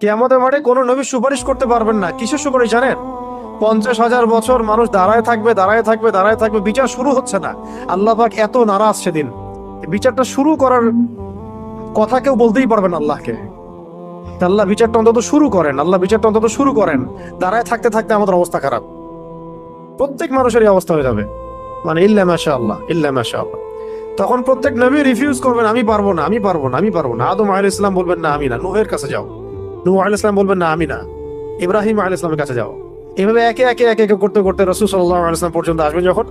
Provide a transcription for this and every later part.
কেয়ামতের মাঠে কোনো নবী সুপারিশ করতে পারবেন না। কিসের সুপারিশ জানেন? পঞ্চাশ হাজার বছর মানুষ দাঁড়ায় থাকবে দাঁড়ায় থাকবে দাঁড়ায় থাকবে, বিচার শুরু হচ্ছে না। আল্লাহ এত নারাজ সেদিন। বিচারটা শুরু করার কথা কেউ বলতেই পারবেন আল্লাহকে। আল্লাহ বিচারটা অন্তত শুরু করেন, আল্লাহ বিচারটা অন্তত শুরু করেন। দাঁড়ায় থাকতে থাকতে আমাদের অবস্থা খারাপ। প্রত্যেক মানুষেরই অবস্থা হয়ে যাবে। মানে ইল্লা মাশা আল্লাহ ইল্লা মাশা আল্লাহ তখন প্রত্যেক নবী রিফিউজ করবেন, আমি পারব না, আমি পারব না, আমি পারব না। আদম আল ইসলাম বলবেন, না, আমি না। নোহের কাছে যাও। নূহ আল ইসলাম বলবেন, না, আমি না। ইব্রাহিম আল ইসলামের কাছে যাও। এভাবে একে একে একে একে করতে করতে রসুল সাল্লাহ আলাইসলাম পর্যন্ত আসবেন। যখন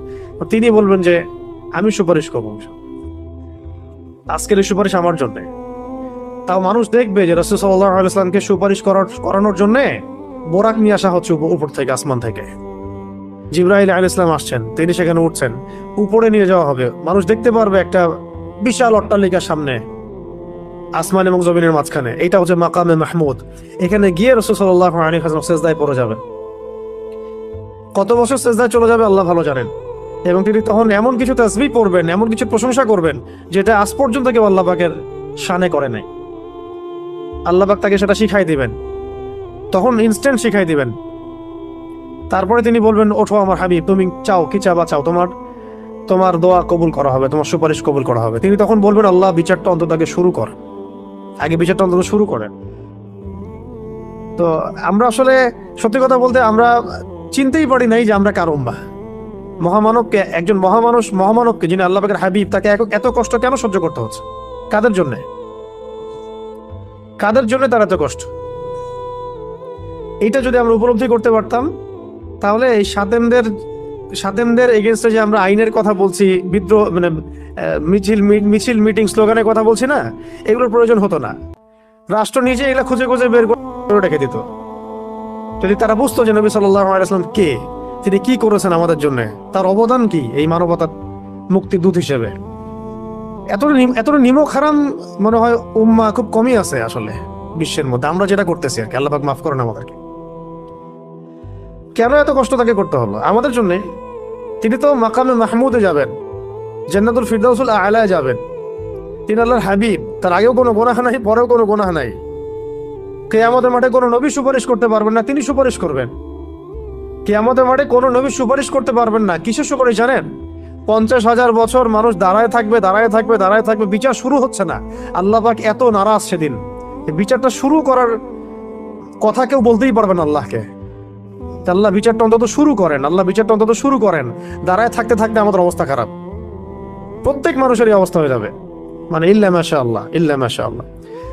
তিনি বলবেন যে, আমি সুপারিশ করব আজকের এই সুপারিশ আমার জন্য। তাও মানুষ দেখবে যে রসুল সাল্লাহ আলাইসলামকে সুপারিশ করার, করানোর জন্যে বোরাক নিয়ে আসা হচ্ছে উপর থেকে, আসমান থেকে। জিব্রাহিল আল ইসলাম আসছেন, তিনি সেখানে উঠছেন। উপরে নিয়ে যাওয়া হবে। মানুষ দেখতে পারবে একটা বিশাল অট্টালিকার সামনে। আসমান এবং জমিনের মাঝখানে। এটা হচ্ছে মাকামে মাহমুদ। এখানে গিয়ে রসুল সাল্লাহ আলী হাসলাম সেজদায় পড়ে যাবেন। কত বছর সেজদায় চলে যাবে আল্লাহ ভালো জানেন। এবং তিনি তখন এমন কিছু তাসবি পড়বেন, এমন কিছু প্রশংসা করবেন, যেটা আজ পর্যন্ত কেউ আল্লাহ পাকের শানে করে নাই। আল্লাহ পাক তাকে সেটা শিখাই দিবেন। তখন ইনস্ট্যান্ট শিখাই দিবেন। তারপরে তিনি বলবেন, ওঠো আমার হাবিব, তুমি চাও, কি চাবা চাও? তোমার তোমার দোয়া কবুল করা হবে, তোমার সুপারিশ কবুল করা হবে। তিনি তখন বলবেন, আল্লাহ বিচারটা অন্তত শুরু কর। আগে বিচারটা অন্তত শুরু করেন। তো আমরা আসলে সত্যি কথা বলতে আমরা চিনতেই পারি নাই যে আমরা কার উম্মা মহামানবকে, একজন মহামানুষ, মহামানবকে যিনি আল্লাহ পাকের হাবিব, তাকে এত কষ্ট কেন সহ্য করতে হচ্ছে? কাদের জন্য? কাদের জন্য তার এত কষ্ট? এইটা যদি আমরা উপলব্ধি করতে পারতাম, তাহলে এই সাতেমদের সাতেমদের এগেনস্টে যে আমরা আইনের কথা বলছি, বিদ্রোহ মানে মিছিল মিছিল মিটিং স্লোগানের কথা বলছি না, এগুলোর প্রয়োজন হতো না। রাষ্ট্র নিজে এগুলো খুঁজে খুঁজে বের করে রেখে দিত। যদি তারা বুঝতো যে নবী আলাইসলাম কে, তিনি কি করেছেন আমাদের জন্য, তার অবদান কি এই মানবতার মুক্তির দূত হিসেবে? এতটা নিম- এতটা নিমক হারাম মনে হয় উম্মা খুব কমই আছে আসলে বিশ্বের মধ্যে। আমরা যেটা করতেছি আর কি, আল্লাহ মাফ করেন আমাদেরকে। কেন এত কষ্ট তাকে করতে হলো? আমাদের জন্য তিনি তো মাকামে মাহমুদে যাবেন, জান্নাতুল ফিরদাউসুল আলায় যাবেন। তিনি আল্লাহর হাবিব, তার আগেও কোনো গোনাহ নাই, পরেও কোনো গোনাহ নাই। কেয়ামতের মাঠে কোনো নবী সুপারিশ করতে পারবেন না, তিনি সুপারিশ করবেন। কেয়ামতের মাঠে কোনো নবী সুপারিশ করতে পারবেন না, কিসের সুপারিশ জানেন? পঞ্চাশ হাজার বছর মানুষ দাঁড়ায় থাকবে দাঁড়ায় থাকবে দাঁড়ায় থাকবে, বিচার শুরু হচ্ছে না। আল্লাহ পাক এত নারাজ সেদিন। বিচারটা শুরু করার কথা কেউ বলতেই পারবেন আল্লাহকে। আল্লাহ বিচারটা অন্তত শুরু করেন, আল্লাহ বিচারটা অন্তত শুরু করেন। দাঁড়ায় থাকতে থাকতে আমাদের অবস্থা খারাপ। প্রত্যেক মানুষেরই অবস্থা হয়ে যাবে। মানে ইল্লা মাশা আল্লাহ ইল্লা মাশা আল্লাহ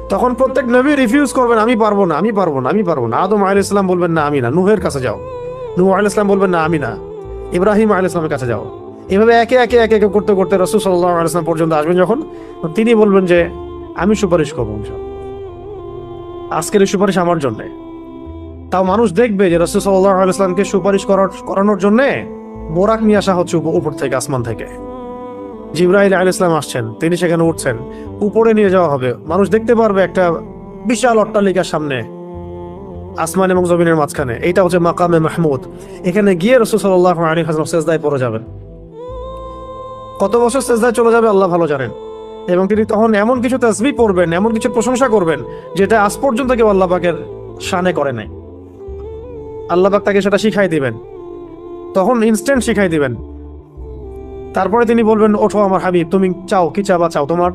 তখন প্রত্যেক নবী রিফিউজ করবেন, আমি পারব না, আমি পারব না, আমি পারব না। আদম আল ইসলাম বলবেন, না, আমি না। নুহের কাছে যাও। নূহ আল ইসলাম বলবেন, না, আমি না। ইব্রাহিম আল ইসলামের কাছে যাও। এভাবে একে একে একে একে করতে করতে রসুল সাল্লাহ আলাইসলাম পর্যন্ত আসবেন যখন, তিনি বলবেন যে, আমি সুপারিশ করব। আজকের এই সুপারিশ আমার জন্য। তাও মানুষ দেখবে যে রসুল সাল্লাহ আলাইসলামকে সুপারিশ করার করানোর জন্যে বোরাক নিয়ে আসা হচ্ছে উপ- উপর থেকে, আসমান থেকে। জিব্রাহিল আল ইসলাম আসছেন, তিনি সেখানে উঠছেন। উপরে নিয়ে যাওয়া হবে। মানুষ দেখতে পারবে একটা বিশাল অট্টালিকার সামনে, আসমান এবং জমিনের মাঝখানে। এইটা হচ্ছে মাকামে মাহমুদ। এখানে গিয়ে রসুল সাল্লাহ আলী হাসলাম সেজদায় পড়ে যাবেন। কত বছর সেজদায় চলে যাবে আল্লাহ ভালো জানেন। এবং তিনি তখন এমন কিছু তাসবি পড়বেন, এমন কিছু প্রশংসা করবেন, যেটা আজ পর্যন্ত কেউ আল্লাহ পাকের শানে করে নাই। আল্লাহ পাক তাকে সেটা শিখাই দিবেন। তখন ইনস্ট্যান্ট শিখাই দিবেন। তারপরে তিনি বলবেন, ওঠো আমার হাবিব, তুমি চাও, কি চাবা চাও? তোমার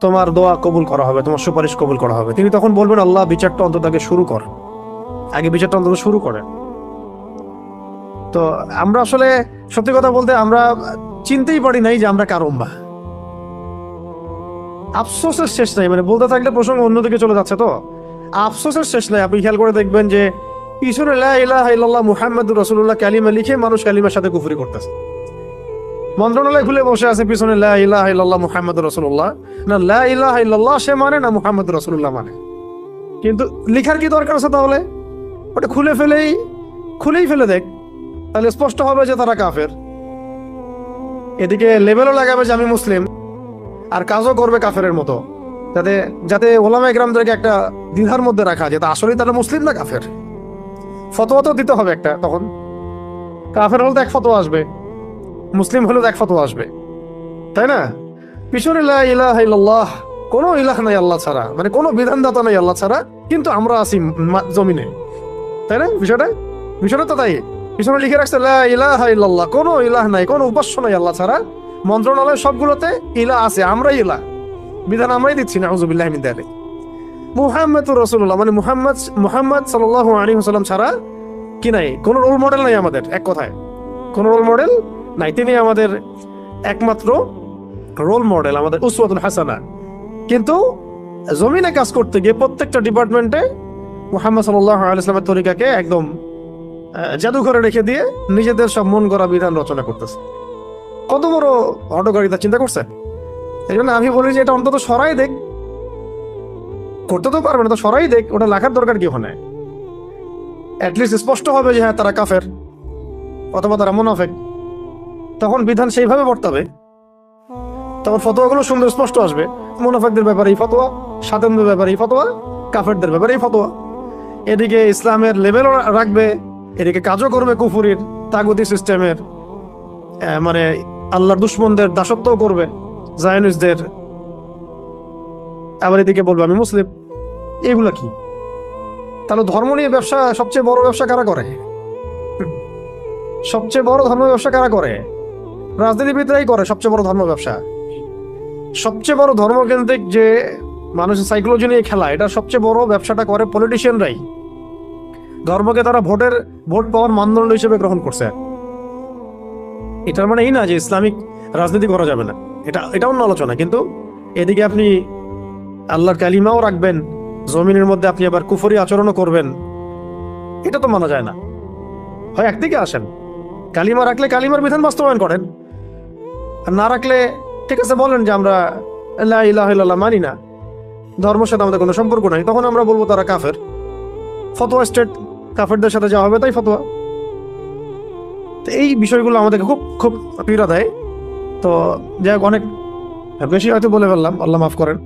তোমার দোয়া কবুল করা হবে, তোমার সুপারিশ কবুল করা হবে। তিনি তখন বলবেন, আল্লাহ, বিচারটা অন্তত আগে শুরু কর আগে বিচারটা অন্তত শুরু করে তো আমরা আসলে সত্যি কথা বলতে আমরা চিনতেই পারি নাই যে আমরা কার উম্মা। আফসোসের শেষ নাই মানে বলতে থাকলে প্রসঙ্গ অন্যদিকে চলে যাচ্ছে তো। আফসোসের শেষ নাই, আপনি খেয়াল করে দেখবেন যে পিছনে লা ইলাহা ইল্লাল্লাহ মুহাম্মাদুর রাসূলুল্লাহ কালিমা লিখে মানুষ কালিমার সাথে কুফরি করতেছে। মন্ত্রণালয় খুলে বসে আছে পিছনে লা ইলাহা ইল্লাল্লাহ মুহাম্মাদুর রাসূলুল্লাহ। না লা ইলাহা ইল্লাল্লাহ সে মানে না মুহাম্মাদুর রাসূলুল্লাহ মানে। কিন্তু লিখার কি দরকার আছে তাহলে? ওটা খুলে ফেলেই, খুলেই ফেলে দেখ। তাহলে স্পষ্ট হবে যে তারা কাফের। এদিকে লেবেলও লাগাবে যে আমি মুসলিম, আর কাজও করবে কাফেরের মতো। যাতে যাতে ওলামা গ্রামদেরকে একটা দ্বিধার মধ্যে রাখা যেটা আসলেই তারা মুসলিম না কাফের? ফতোয়া তো দিতে হবে একটা তখন। কাফের হলে তো এক ফতোয়া আসবে। মুসলিম হলে তো এক ফতোয়া আসবে। তাই না? পিছনে ইলাহা কোনো ইলাহ নাই আল্লাহ ছাড়া। মানে কোনো বিধানদাতা নাই আল্লাহ ছাড়া, কিন্তু আমরা আছি জমিনে। তাই না বিষয়টা? বিষয়টা তো তাই। পিছনে লিখে রাখছে ইলাহা ইল্লাল্লাহ, কোনো ইলাহ নাই, কোনো উপাস্য নাই আল্লাহ ছাড়া। মন্ত্রণালয় সবগুলোতে ইলা আছে, আমরাই ইলা বিধান আমরাই দিচ্ছি না আউযুবিল্লাহি মিন যালিক মুহাম্মদ রসুল্লাহ মানে মুহাম্মদ মুহাম্মদ সাল্লাল্লাহু আলাইহি ওয়াসাল্লাম ছাড়া কি নাই? কোনো রোল মডেল নাই আমাদের, এক কথায়। কোনো রোল মডেল নাই। তিনি আমাদের একমাত্র রোল মডেল আমাদের উসওয়াতুল হাসানা। কিন্তু জমিনে কাজ করতে গিয়ে প্রত্যেকটা ডিপার্টমেন্টে মুহাম্মদ সাল্লাহ আলাইসলামের তরিকাকে একদম জাদুঘরে রেখে দিয়ে নিজেদের সব মন করা বিধান রচনা করতেছে। কত বড় হটকারিতা চিন্তা করছে এই জন্য আমি বলি যে এটা অন্তত সরাই দেখ। করতে তো পারবে না তো সরাই দেখ, ওটা লেখার দরকার কি ওখানে? অ্যাটলিস্ট স্পষ্ট হবে যে হ্যাঁ তারা কাফের, অথবা তারা মুনাফেক। তখন বিধান সেইভাবে বর্তাবে। তখন ফতোয়াগুলো সুন্দর স্পষ্ট আসবে। মুনাফেকদের ব্যাপারে এই ফতোয়া, স্বাধীনদের ব্যাপারে এই ফতোয়া, কাফেরদের ব্যাপারে এই ফতোয়া। এদিকে ইসলামের লেভেলও রাখবে, এদিকে কাজও করবে কুফুরির, তাগুতি সিস্টেমের মানে আল্লাহর দুশ্মনদের দাসত্বও করবে জায়নিসদের আবার এদিকে বলবে, আমি মুসলিম। এগুলা কি? তাহলে ধর্ম নিয়ে ব্যবসা, সবচেয়ে বড় ব্যবসা কারা করে? সবচেয়ে বড় ধর্ম ব্যবসা কারা করে? রাজনীতিবিদরাই করে সবচেয়ে বড় ধর্ম ব্যবসা। সবচেয়ে বড় ধর্মকেন্দ্রিক যে মানুষের সাইকোলজি নিয়ে খেলা, এটা সবচেয়ে বড় ব্যবসাটা করে পলিটিশিয়ানরাই ধর্মকে তারা ভোটের, ভোট পাওয়ার মানদণ্ড হিসেবে গ্রহণ করছে। এটার মানে এই না যে ইসলামিক রাজনীতি করা যাবে না। এটা এটা অন্য আলোচনা, কিন্তু এদিকে আপনি আল্লাহর কালিমাও রাখবেন, জমিনের মধ্যে আপনি আবার কুফরি আচরণও করবেন। এটা তো মানা যায় না। হয় একদিকে আসেন, কালিমা রাখলে কালিমার বিধান বাস্তবায়ন করেন, আর না রাখলে ঠিক আছে বলেন যে আমরা ইল্লাল্লাহ মানি না। ধর্মের সাথে আমাদের কোনো সম্পর্ক নাই। তখন আমরা বলব তারা কাফের। ফতোয়া স্টেট, কাফেরদের সাথে যাওয়া হবে তাই ফতোয়া। তো এই বিষয়গুলো আমাদেরকে খুব খুব পীড়া দেয়। তো যাই হোক, অনেক বেশি হয়তো বলে ফেললাম, আল্লাহ মাফ করেন।